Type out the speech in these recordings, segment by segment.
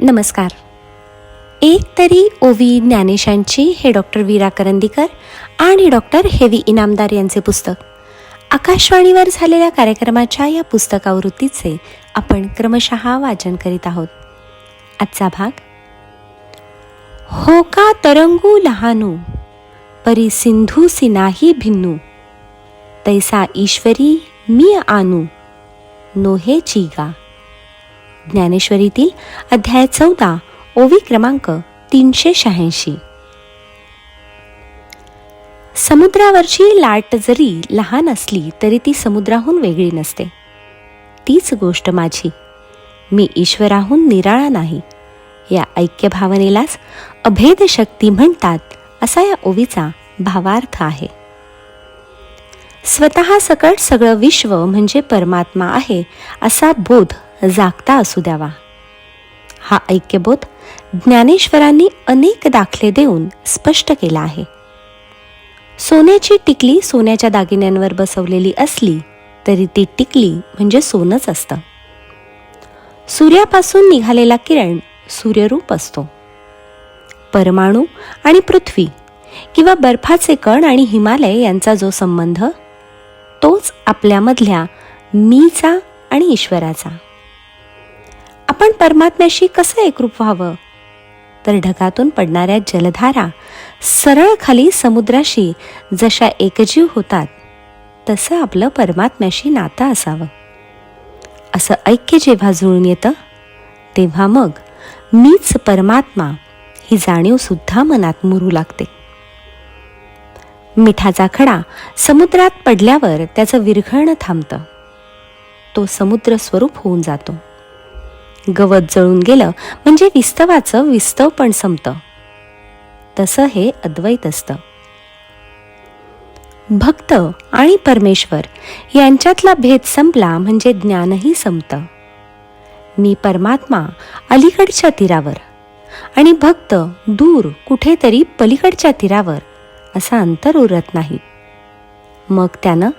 नमस्कार. एक तरी ओवी ज्ञानेशांची हे डॉक्टर वीरा करंदीकर आणि डॉक्टर हेवी इनामदार यांचे पुस्तक. आकाशवाणीवर झालेल्या कार्यक्रमाच्या या पुस्तकावृत्तीचे आपण क्रमशः वाचन करीत आहोत. आजचा भाग हो का तरंगू लहानू? परी सिंधू सिनाही भिन्नू? तैसा ईश्वरी मी आनू नोहे चिगा ज्ञानेश्वरीतील अध्याय चौदा ओवी क्रमांक तीनशे शहाऐंशी. समुद्रावरची लाट जरी लहान असली तरी ती समुद्राहून वेगळी नसते. तीच गोष्ट माझी. मी ईश्वराहून निराळा नाही. या ऐक्य भावनेलाच अभेद शक्ती म्हणतात असा या ओवीचा भावार्थ आहे. स्वतः सकट सगळं विश्व म्हणजे परमात्मा आहे असा बोध जागता असू द्यावा. हा ऐक्यबोध ज्ञानेश्वरांनी अनेक दाखले देऊन स्पष्ट केला आहे. सोन्याची टिकली सोन्याच्या दागिन्यांवर बसवलेली असली तरी ती टिकली म्हणजे सोनच असतं. सूर्यापासून निघालेला किरण सूर्यरूप असतो. परमाणू आणि पृथ्वी किंवा बर्फाचे कण आणि हिमालय यांचा जो संबंध तोच आपल्यामधल्या मीचा आणि ईश्वराचा. आपण परमात्म्याशी कसं एकरूप व्हावं? तर ढगातून पडणाऱ्या जलधारा सरळ खाली समुद्राशी जशा एकजीव होतात तसं आपलं परमात्म्याशी नातं असावं. असं ऐक्य जेव्हा जुळून येतं तेव्हा मग मीच परमात्मा ही जाणीव सुद्धा मनात मुरू लागते. मिठाचा खडा समुद्रात पडल्यावर त्याचं विरघळणं थांबतं. तो समुद्र स्वरूप होऊन जातो. गवत जळून गेलं म्हणजे विस्तवाचं विस्तव पण संपतं. तसं हे अद्वैत असतं. भक्त आणि परमेश्वर यांच्यातला भेद संपला म्हणजे ज्ञानही संपतं. मी परमात्मा अलीकडच्या तीरावर आणि भक्त दूर कुठेतरी पलीकडच्या तीरावर असा अंतर उरत नाही. मग त्यानं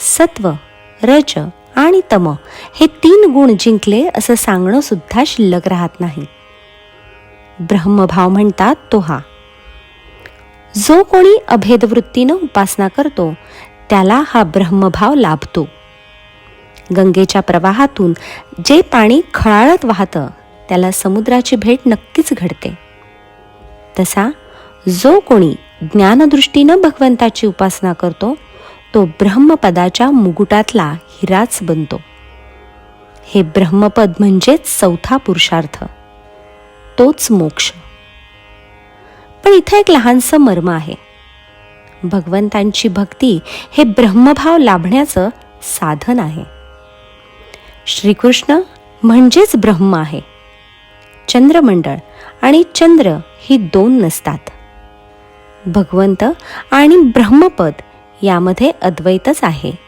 सत्व रज आणि तम. हे तीन गुण जिंकले असं सांगणं सुद्धा शिल्लक राहत नाही. ब्रह्मभाव म्हणतात तो हा. जो कोणी अभेदवृत्तीनं उपासना करतो त्याला हा ब्रह्मभाव लाभतो. गंगेच्या प्रवाहातून जे पाणी खळाळत वाहतं त्याला समुद्राची भेट नक्कीच घडते. तसा जो कोणी ज्ञानदृष्टीनं भगवंताची उपासना करतो तो ब्रह्मपदाच्या मुकुटातला हिराच बनतो. हे ब्रह्मपद म्हणजेच चौथा पुरुषार्थ. तोच मोक्ष. पण इथं एक लहानसं मर्म आहे. भगवंतांची भक्ती हे ब्रह्मभाव लाभण्याचं साधन आहे. श्रीकृष्ण म्हणजेच ब्रह्म आहे. चंद्रमंडळ आणि चंद्र ही दोन नसतात. भगवंत आणि ब्रह्मपद यामध्ये अद्वैतच आहे.